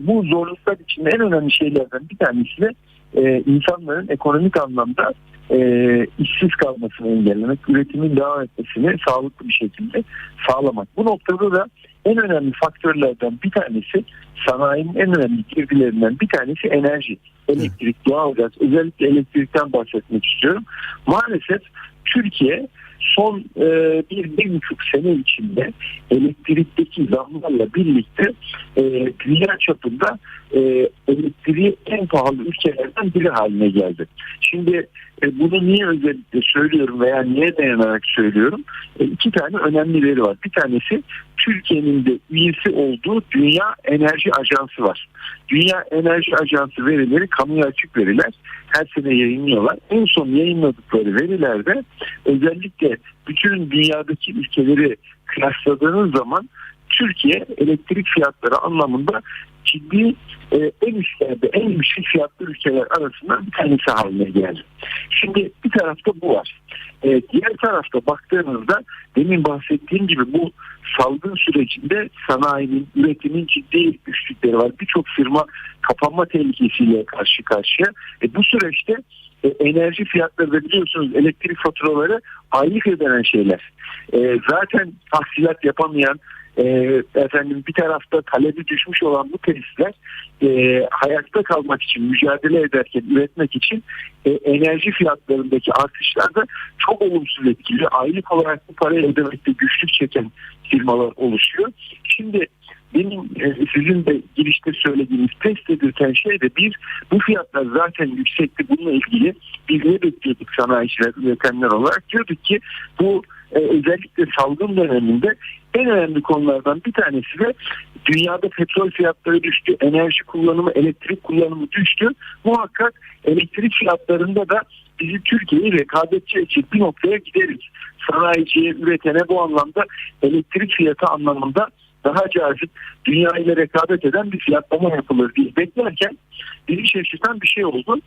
Bu zorluklar içinde en önemli şeylerden bir tanesi de e, insanların ekonomik anlamda e, işsiz kalmasını engellemek, üretimin devam etmesini sağlıklı bir şekilde sağlamak. Bu noktada da en önemli faktörlerden bir tanesi sanayinin en önemli girdilerinden bir tanesi enerji. Elektrik, doğalgaz, özellikle elektrikten bahsetmek istiyorum. Maalesef Türkiye son e, bir, bir buçuk sene içinde elektrikteki zamlarla birlikte e, dünya çapında e, elektriği en pahalı ülkelerden biri haline geldi. Şimdi e, bunu niye özellikle söylüyorum veya niye dayanarak söylüyorum? E, iki tane önemli veri var. Bir tanesi Türkiye'nin de üyesi olduğu Dünya Enerji Ajansı var. Dünya Enerji Ajansı verileri kamuya açık veriler. Her sene yayınlıyorlar. En son yayınladıkları verilerde özellikle bütün dünyadaki ülkeleri kıyasladığınız zaman Türkiye elektrik fiyatları anlamında ciddi e, en üstlerde en yüksek fiyatlı ülkeler arasında bir tanesi haline geldi. Şimdi bir tarafta bu var. E, diğer tarafta baktığınızda demin bahsettiğim gibi bu salgın sürecinde sanayinin, üretimin ciddi güçlükleri var. Birçok firma kapanma tehlikesiyle karşı karşıya. E, bu süreçte e, enerji fiyatları da biliyorsunuz elektrik faturaları aylık ödenen şeyler. E, zaten tahsilat yapamayan e, efendim bir tarafta talebi düşmüş olan bu tesisler e, hayatta kalmak için mücadele ederken üretmek için e, enerji fiyatlarındaki artışlar da çok olumsuz etkiliyor. Aylık olarak bu parayı ödemekte güçlük çeken firmalar oluşuyor. Şimdi benim e, sizin de girişte söylediğiniz test edilten şey de bir bu fiyatlar zaten yüksekti bununla ilgili biz ne bekliyorduk sanayiciler üretenler olarak diyorduk ki bu e, özellikle salgın döneminde en önemli konulardan bir tanesi de dünyada petrol fiyatları düştü, enerji kullanımı, elektrik kullanımı düştü. Muhakkak elektrik fiyatlarında da bizi Türkiye'yi rekabetçi edecek bir noktaya gideriz. Sanayiciye, üretene bu anlamda elektrik fiyatı anlamında daha cazip dünya ile rekabet eden bir fiyatlama yapılır diye beklerken bizi şaşırtan bir şey oldu.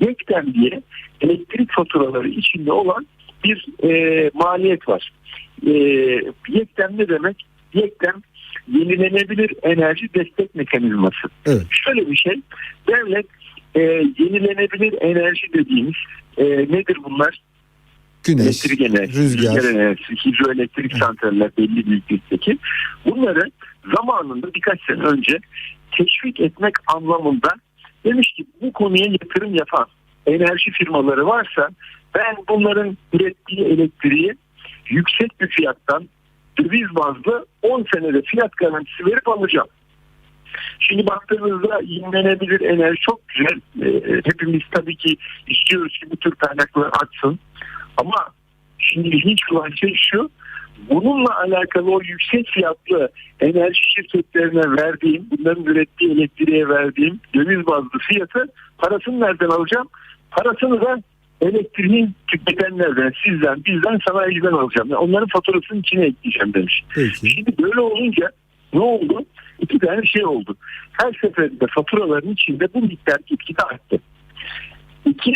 Yekten diye elektrik faturaları içinde olan bir e, maliyet var. E, yekten ne demek? Yekten yenilenebilir enerji destek mekanizması. Evet. Şöyle bir şey, devlet e, yenilenebilir enerji dediğimiz e, nedir bunlar? Güneş, elektrik enerjisi, rüzgar. rüzgar enerjisi, hidroelektrik santraller belli büyüklükteki. Bunları zamanında birkaç sene önce teşvik etmek anlamında demiş ki bu konuya yatırım yapan enerji firmaları varsa ben bunların ürettiği elektriği yüksek bir fiyattan döviz bazlı 10 senede fiyat garantisi verip alacağım. Şimdi baktığınızda yenilenebilir enerji çok güzel. Ee, hepimiz tabii ki istiyoruz ki bu tür kaynaklar artsın. Ama şimdi ilginç olan şey şu. Bununla alakalı o yüksek fiyatlı enerji şirketlerine verdiğim, bunların ürettiği elektriğe verdiğim döviz bazlı fiyatı parasını nereden alacağım? Parasını da elektriğin tüketenlerden, sizden, bizden, sanayiciden alacağım. Yani onların faturasının içine ekleyeceğim demiş. Peki. Şimdi böyle olunca ne oldu? İki tane şey oldu. Her seferinde faturaların içinde bu miktar gitgide arttı. İki,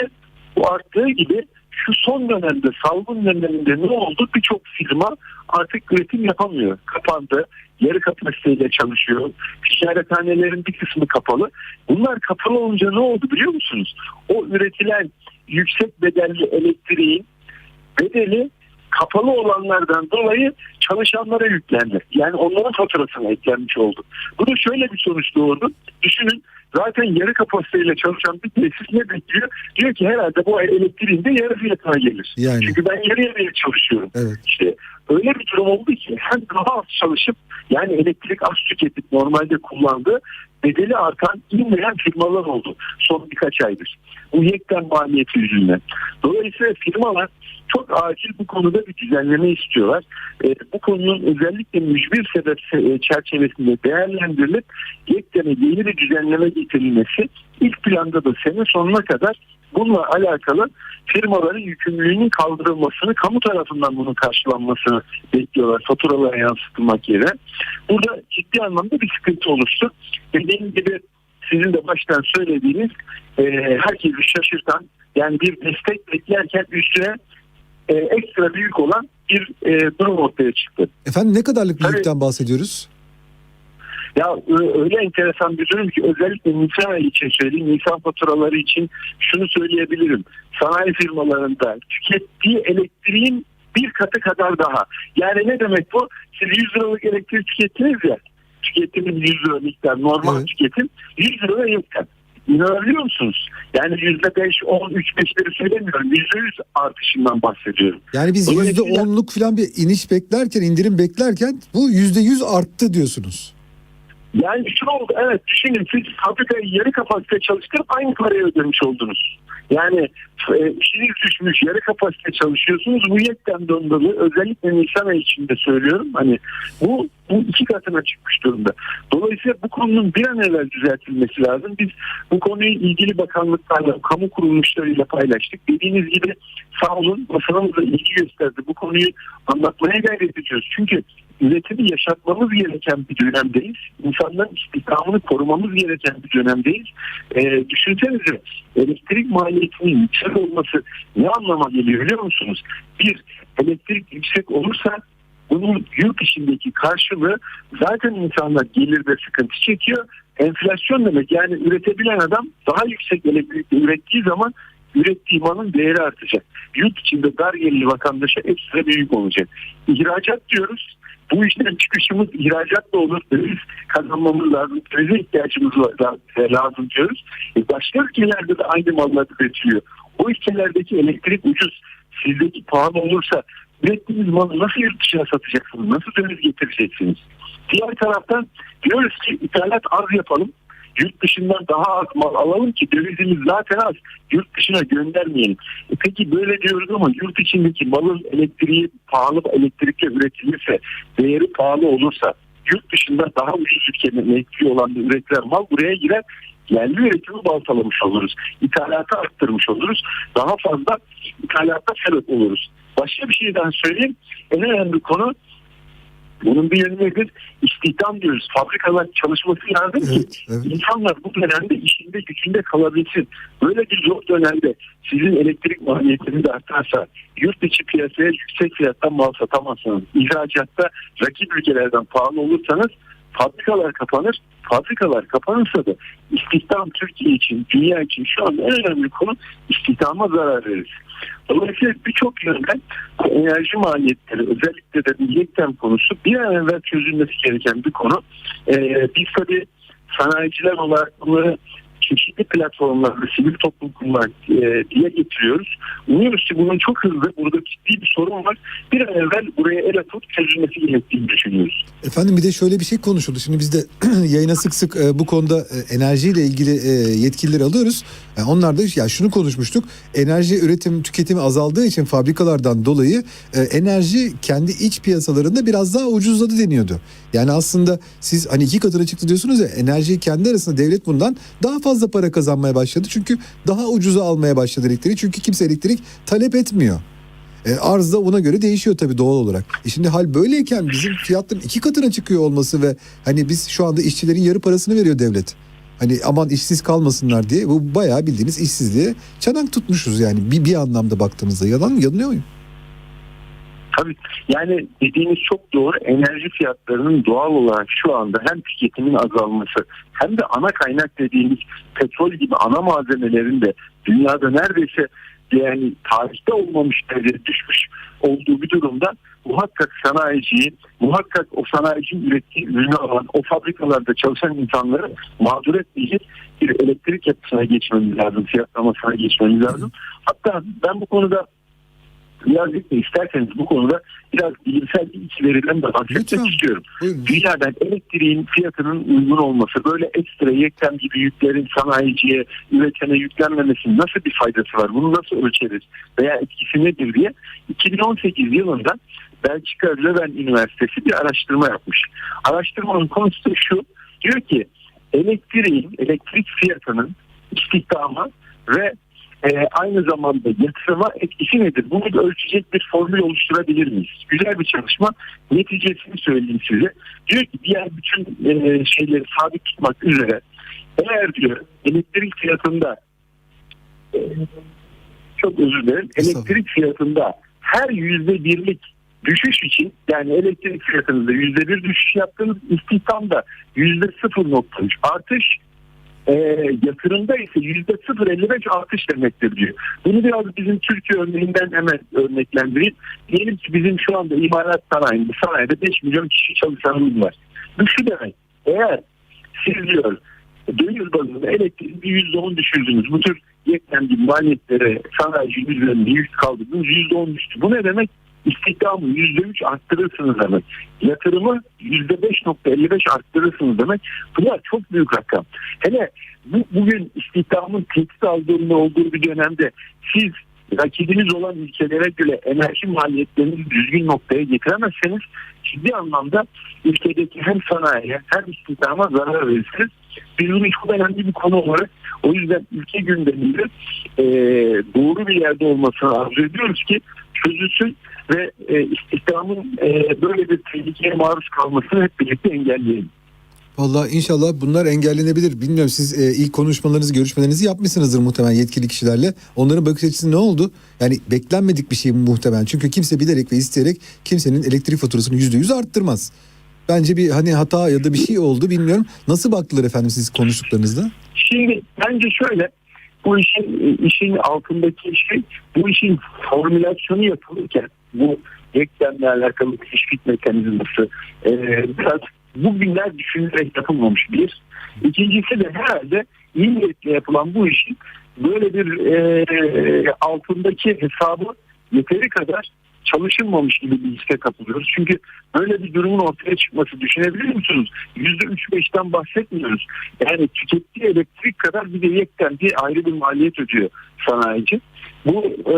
bu arttığı gibi şu son dönemde salgın döneminde ne oldu? Birçok firma artık üretim yapamıyor. Kapandı. Yarı kapasiteyle çalışıyor. Ticarethanelerin bir kısmı kapalı. Bunlar kapalı olunca ne oldu biliyor musunuz? O üretilen yüksek bedelli elektriğin bedeli kapalı olanlardan dolayı çalışanlara yüklendi. Yani onların faturasına eklenmiş oldu. Bu da şöyle bir sonuç doğurdu. Düşünün zaten yarı kapasiteyle çalışan bir tesis ne bekliyor? Diyor ki herhalde bu elektriğin de yarı fiyatına gelir. Yani. Çünkü ben yarı yarıya çalışıyorum. Evet. İşte öyle bir durum oldu ki hem daha az çalışıp yani elektrik az tüketip normalde kullandığı bedeli artan inmeyen firmalar oldu son birkaç aydır. Bu yekten maliyeti yüzünden. Dolayısıyla firmalar çok acil bu konuda bir düzenleme istiyorlar. E, bu konunun özellikle mücbir sebep e, çerçevesinde değerlendirilip yektene yeni bir düzenleme getirilmesi ilk planda da sene sonuna kadar bununla alakalı firmaların yükümlülüğünün kaldırılmasını, kamu tarafından bunun karşılanmasını bekliyorlar faturalara yansıtılmak yerine. Burada ciddi anlamda bir sıkıntı oluştu. Dediğim gibi sizin de baştan söylediğiniz e, herkesi şaşırtan yani bir destek beklerken üstüne e, ekstra büyük olan bir e, durum ortaya çıktı. Efendim ne kadarlık bir Tabii. yükten bahsediyoruz? Ya öyle enteresan bir durum ki özellikle Nisan ayı için söyleyeyim. Nisan faturaları için şunu söyleyebilirim. Sanayi firmalarında tükettiği elektriğin bir katı kadar daha. Yani ne demek bu? Siz 100 liralık elektrik tükettiniz ya. Tüketimiz 100 lira miktar normal Evet. tüketim 100 lira yakın. İnanabiliyor musunuz? Yani %5, 10, 3, 5'leri söylemiyorum. %100 artışından bahsediyorum. Yani biz yüzde onluk falan bir iniş beklerken, indirim beklerken bu yüzde yüz arttı diyorsunuz. Yani şu oldu evet düşünün siz fabrikayı yarı kapasite çalıştırıp aynı parayı ödemiş oldunuz. Yani e, işiniz düşmüş yarı kapasite çalışıyorsunuz bu yekten dolayı özellikle Nisan ayı içinde söylüyorum hani bu, bu iki katına çıkmış durumda. Dolayısıyla bu konunun bir an evvel düzeltilmesi lazım. Biz bu konuyu ilgili bakanlıklarla, kamu kuruluşlarıyla paylaştık. Dediğiniz gibi sağ olun basınımız da ilgi gösterdi. Bu konuyu anlatmaya gayret ediyoruz. Çünkü üretimi yaşatmamız gereken bir dönemdeyiz. İnsanların istihdamını korumamız gereken bir dönemdeyiz. Ee, düşünsenize elektrik maliyetinin olması ne anlama geliyor biliyor musunuz? Bir, elektrik yüksek olursa bunun yurt içindeki karşılığı zaten insanlar gelirde sıkıntı çekiyor. Enflasyon demek yani üretebilen adam daha yüksek elektrik ürettiği zaman ürettiği malın değeri artacak. Yurt içinde dar gelirli vatandaşa ekstra büyük olacak. İhracat diyoruz. Bu işten çıkışımız ihracatla olur. Döviz kazanmamız lazım. Dövize ihtiyacımız la- la- lazım diyoruz. E başka ülkelerde de aynı mallar üretiliyor. O ülkelerdeki elektrik ucuz. Sizdeki pahalı olursa ürettiğiniz malı nasıl yurt dışına satacaksınız? Nasıl döviz getireceksiniz? Diğer taraftan diyoruz ki ithalat az yapalım. Yurt dışından daha az mal alalım ki dövizimiz zaten az. Yurt dışına göndermeyelim. E peki böyle diyoruz ama yurt içindeki malın elektriği pahalı elektrikle üretilirse, değeri pahalı olursa yurt dışında daha ucuz ülkenin elektriği olan bir üretilen mal buraya girer. Yerli üretimi baltalamış oluruz. İthalatı arttırmış oluruz. Daha fazla ithalata sebep oluruz. Başka bir şey daha söyleyeyim. En önemli konu bunun bir yönü nedir? İstihdam diyoruz. Fabrikalar çalışması lazım ki Evet, insanlar bu dönemde işinde gücünde kalabilsin. Böyle bir zor dönemde sizin elektrik maliyetiniz artarsa yurt içi piyasaya yüksek fiyattan mal satamazsanız, ihracatta rakip ülkelerden pahalı olursanız fabrikalar kapanır. Fabrikalar kapanırsa da istihdam Türkiye için, dünya için şu an en önemli konu istihdama zarar verir. Dolayısıyla birçok yönden enerji maliyetleri özellikle de milliyetten konusu bir an evvel çözülmesi gereken bir konu. Ee, biz tabii sanayiciler olarak bunları çeşitli platformlarda sivil toplum kurumlar e, diye getiriyoruz. Umuyoruz ki bunun çok hızlı burada ciddi bir sorun var. Bir an evvel buraya el atıp çözülmesi gerektiğini düşünüyoruz. Efendim bir de şöyle bir şey konuşuldu. Şimdi biz de yayına sık sık e, bu konuda e, enerjiyle ilgili e, yetkilileri alıyoruz. E, onlar da ya şunu konuşmuştuk. Enerji üretim tüketimi azaldığı için fabrikalardan dolayı e, enerji kendi iç piyasalarında biraz daha ucuzladı deniyordu. Yani aslında siz hani iki katına çıktı diyorsunuz ya enerjiyi kendi arasında devlet bundan daha fazla para kazanmaya başladı. Çünkü daha ucuza almaya başladı elektriği. Çünkü kimse elektrik talep etmiyor. E, arz da ona göre değişiyor tabii doğal olarak. E şimdi hal böyleyken bizim fiyatların iki katına çıkıyor olması ve hani biz şu anda işçilerin yarı parasını veriyor devlet. Hani aman işsiz kalmasınlar diye bu bayağı bildiğiniz işsizliğe çanak tutmuşuz yani bir, bir anlamda baktığımızda. Yalan? Yanılıyor muyum? Tabii yani dediğiniz çok doğru. Enerji fiyatlarının doğal olarak şu anda hem tüketimin azalması hem de ana kaynak dediğimiz petrol gibi ana malzemelerin de dünyada neredeyse yani tarihte olmamış derecede düşmüş olduğu bir durumda muhakkak sanayiciyi, muhakkak o sanayicinin ürettiği ürünü alan, o fabrikalarda çalışan insanları mağdur etmeyecek bir elektrik yapısına geçmemiz lazım, fiyatlamasına geçmemiz lazım. Hatta ben bu konuda birazcık da isterseniz bu konuda biraz bilimsel veriden de bahsetmek Lütfen. istiyorum. Buyurun. Dünyadan elektriğin fiyatının uygun olması, böyle ekstra yekten gibi yüklerin sanayiciye, üretene yüklenmemesinin nasıl bir faydası var? Bunu nasıl ölçeriz? Veya etkisi nedir diye 2018 yılında Belçika Leuven Üniversitesi bir araştırma yapmış. Araştırmanın konusu şu. Diyor ki elektriğin, elektrik fiyatının istihdama ve e, aynı zamanda yatırıma etkisi nedir? Bunu da ölçecek bir formül oluşturabilir miyiz? Güzel bir çalışma. Neticesini söyleyeyim size. Diyor ki diğer bütün e, şeyleri sabit tutmak üzere eğer diyor elektrik fiyatında e, çok özür dilerim elektrik fiyatında her yüzde birlik düşüş için yani elektrik fiyatınızda yüzde bir düşüş yaptınız istihdamda yüzde 0.3 artış e, yatırımda ise yüzde 0.55 artış demektir diyor. Bunu biraz bizim Türkiye örneğinden hemen örneklendireyim. Diyelim ki bizim şu anda imalat sanayinde, sanayide 5 milyon kişi çalışanımız var. Bu şu demek. Eğer siz diyor döviz bazında elektriği yüzde on düşürdünüz. Bu tür yeklendi maliyetlere sanayici üzerinde yük kaldırdınız yüzde on düştü. Bu ne demek? İstihdamı yüzde üç arttırırsınız demek. Yatırımı yüzde beş nokta elli beş arttırırsınız demek. Bunlar çok büyük rakam. Hele bu, bugün istihdamın tehdit aldığında olduğu bir dönemde siz rakibiniz olan ülkelere göre enerji maliyetlerini düzgün noktaya getiremezseniz ciddi anlamda ülkedeki hem sanayiye hem istihdama zarar verirsiniz. Biz bunu çok önemli bir konu olarak o yüzden ülke gündeminde e, doğru bir yerde olmasını arzu ediyoruz ki çözülsün ve e, istihdamın e, böyle bir tehlikeye maruz kalmasını hep birlikte engelleyelim. Vallahi inşallah bunlar engellenebilir. Bilmiyorum siz e, ilk konuşmalarınızı, görüşmelerinizi yapmışsınızdır muhtemelen yetkili kişilerle. Onların bakış açısı ne oldu? Yani beklenmedik bir şey muhtemelen. Çünkü kimse bilerek ve isteyerek kimsenin elektrik faturasını yüzde yüz arttırmaz. Bence bir hani hata ya da bir şey oldu bilmiyorum. Nasıl baktılar efendim siz konuştuklarınızda? Şimdi bence şöyle bu işin işin altındaki şey bu işin formülasyonu yapılırken bu denklemle alakalı teşvik mekanizması e, biraz bugünler düşünülerek yapılmamış bir. İkincisi de herhalde iyi niyetle yapılan bu işin böyle bir e, altındaki hesabı yeteri kadar çalışılmamış gibi bir hisse kapılıyoruz. Çünkü böyle bir durumun ortaya çıkması? Yüzde üç beşten bahsetmiyoruz. Yani tükettiği elektrik kadar bir de yekten bir ayrı bir maliyet ödüyor sanayici. Bu e,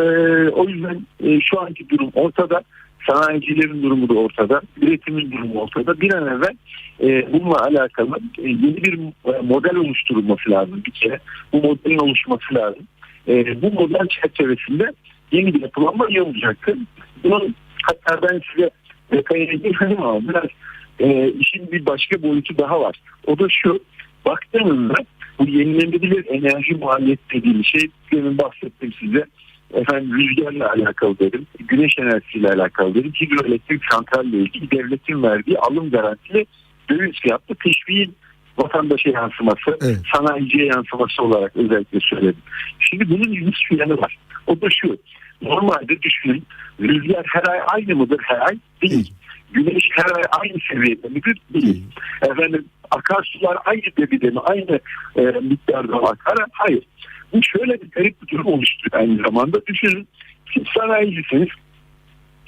o yüzden e, şu anki durum ortada. Sanayicilerin durumu da ortada. Üretimin durumu ortada. Bir an evvel e, bununla alakalı e, yeni bir e, model oluşturulması lazım bir kere. Bu modelin oluşması lazım. E, bu model çerçevesinde yeni bir yapılanma iyi olacaktır. Bunun hatta ben size detayına girmedim ama biraz e, işin bir başka boyutu daha var. O da şu baktığınızda bu yenilenebilir enerji maliyet dediğim şey demin bahsettim size efendim rüzgarla alakalı dedim, güneş enerjisiyle alakalı dedim, hidroelektrik santralle ilgili devletin verdiği alım garantili döviz fiyatlı teşviğin vatandaşa yansıması, Evet. sanayiciye yansıması olarak özellikle söyledim. Şimdi bunun ilginç bir yanı var. O da şu. Normalde düşünün rüzgar her ay aynı mıdır her ay? Değil. Değil. Güneş her ay aynı seviyede midir? Değil. Efendim akarsular aynı debide mi? Aynı e, miktarda akar? Hayır. Bu şöyle bir garip bir durum oluşturuyor aynı zamanda. Düşünün siz sanayicisiniz.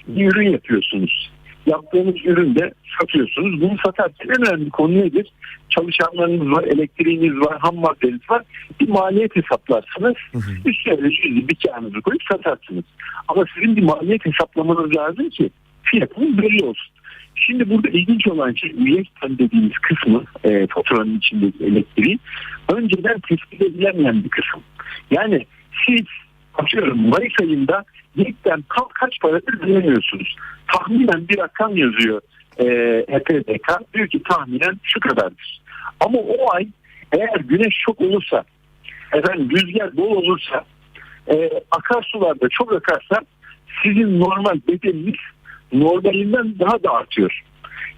Bir ürün yapıyorsunuz. Yaptığınız ürünü de satıyorsunuz. Bunu satarken en önemli konu nedir? Çalışanlarınız var, elektriğiniz var, ham maddeniz var. Bir maliyet hesaplarsınız. Hı hı. Üstüne de cüzi bir kağıdınızı koyup satarsınız. Ama sizin bir maliyet hesaplamanız lazım ki fiyatınız belli olsun. Şimdi burada ilginç olan şey üyekten dediğimiz kısmı e, faturanın içindeki elektriği önceden tespit edilemeyen bir kısım. Yani siz atıyorum Mayıs ayında yekten ka- kaç paradır bilemiyorsunuz. Tahminen bir rakam yazıyor e, EPDK. Diyor ki tahminen şu kadardır. Ama o ay eğer güneş çok olursa efendim rüzgar bol olursa e, akarsularda çok akarsa sizin normal bedeniniz normalinden daha da artıyor.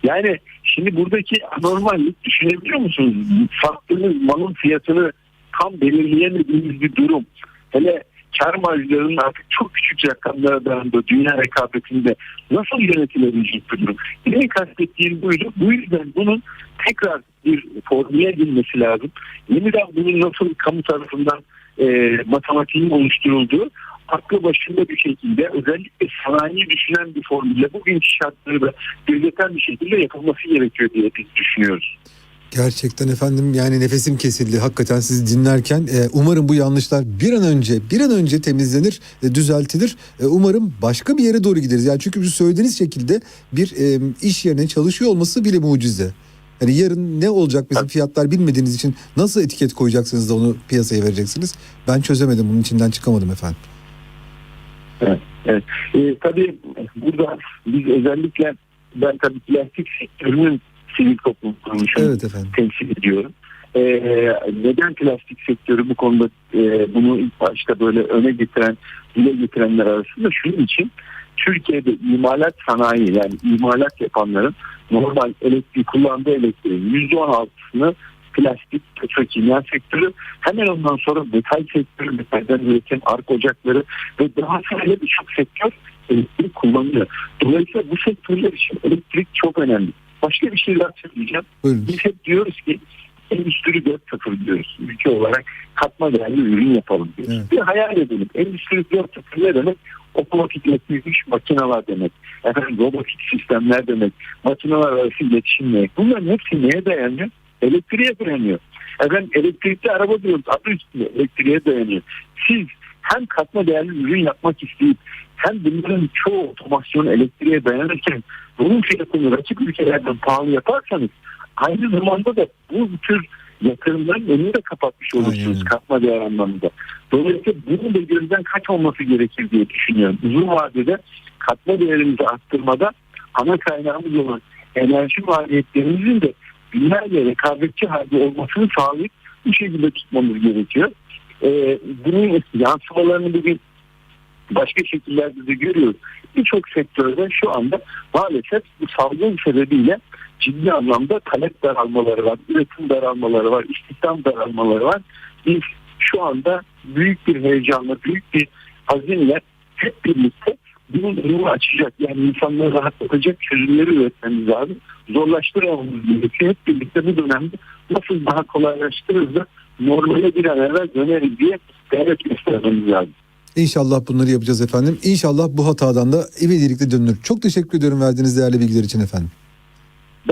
Yani şimdi buradaki anormallik düşünebiliyor musunuz? Sattığınız malın fiyatını tam belirleyemediğiniz bir durum. Hele kar marjlarının artık çok küçük rakamlara dayandığı dünya rekabetinde nasıl yönetilebilecek bir durum? Benim kastettiğim buydu. Bu yüzden bunun tekrar bir formüle edilmesi lazım. Yeniden bunun nasıl kamu tarafından e, matematiğin oluşturulduğu aklı başında bir şekilde özellikle sanayi düşünen bir formülle bugünkü şartları da gözeten bir şekilde yapılması gerekiyor diye biz düşünüyoruz. Gerçekten efendim yani nefesim kesildi hakikaten sizi dinlerken. Ee, umarım bu yanlışlar bir an önce bir an önce temizlenir, e, düzeltilir. E, umarım başka bir yere doğru gideriz. Yani çünkü bu söylediğiniz şekilde bir e, iş yerine çalışıyor olması bile mucize. Yani yarın ne olacak bizim fiyatlar bilmediğiniz için nasıl etiket koyacaksınız da onu piyasaya vereceksiniz? Ben çözemedim bunun içinden çıkamadım efendim. Evet. E, tabii burada biz özellikle ben tabii plastik sektörünün sivil toplum kuruluşunu Evet efendim. temsil ediyorum. E, neden plastik sektörü bu konuda e, bunu ilk başta böyle öne getiren, dile getirenler arasında şunun için Türkiye'de imalat sanayi yani imalat yapanların normal elektrik kullandığı elektriğin %16'sını plastik, petrokimya sektörü hemen ondan sonra metal sektörü, metalden üreten ark ocakları ve daha sonra birçok sektör elektrik kullanıyor. Dolayısıyla bu sektörler için elektrik çok önemli. Başka bir şey daha söyleyeceğim. Buyurun. Biz hep diyoruz ki Endüstri 4.0 diyoruz. Ülke olarak katma değerli ürün yapalım diyoruz. Evet. Bir hayal edelim. Endüstri 4.0 ne demek? Otomatikleştirilmiş makineler demek. Efendim robotik sistemler demek. Makineler arası iletişim demek. Bunların hepsi neye dayanıyor? Elektriğe dayanıyor. Efendim elektrikli araba diyoruz. Adı üstünde elektriğe dayanıyor. Siz hem katma değerli ürün yapmak isteyip hem bunların çoğu otomasyonu elektriğe dayanırken bunun fiyatını rakip ülkelerden pahalı yaparsanız aynı zamanda da bu tür yatırımların önünü de kapatmış olursunuz katma değer anlamında. Dolayısıyla bunun da gözden kaç olması gerekir diye düşünüyorum. Uzun vadede katma değerimizi arttırmada ana kaynağımız olan enerji maliyetlerimizin de dünyayla rekabetçi halde olmasını sağlayıp bu şekilde tutmamız gerekiyor. Ee, bunun yansımalarını bugün başka şekillerde de görüyoruz. Birçok sektörde şu anda maalesef bu salgın sebebiyle ciddi anlamda talep daralmaları var, üretim daralmaları var, istihdam daralmaları var. Biz şu anda büyük bir heyecanla, büyük bir azimle hep birlikte bunun önünü açacak. Yani insanları rahatlatacak çözümleri üretmemiz lazım. Zorlaştıramamız gerekiyor. Hep birlikte bu dönemde nasıl daha kolaylaştırırız da normale bir an evvel döneriz diye gayret göstermemiz lazım. İnşallah bunları yapacağız efendim. İnşallah bu hatadan da ivedilikle dönülür. Çok teşekkür ediyorum verdiğiniz değerli bilgiler için efendim.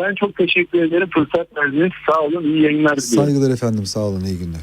Ben çok teşekkür ederim. Fırsat verdiniz. Sağ olun. İyi yayınlar diliyorum. Saygılar efendim. Sağ olun. iyi günler.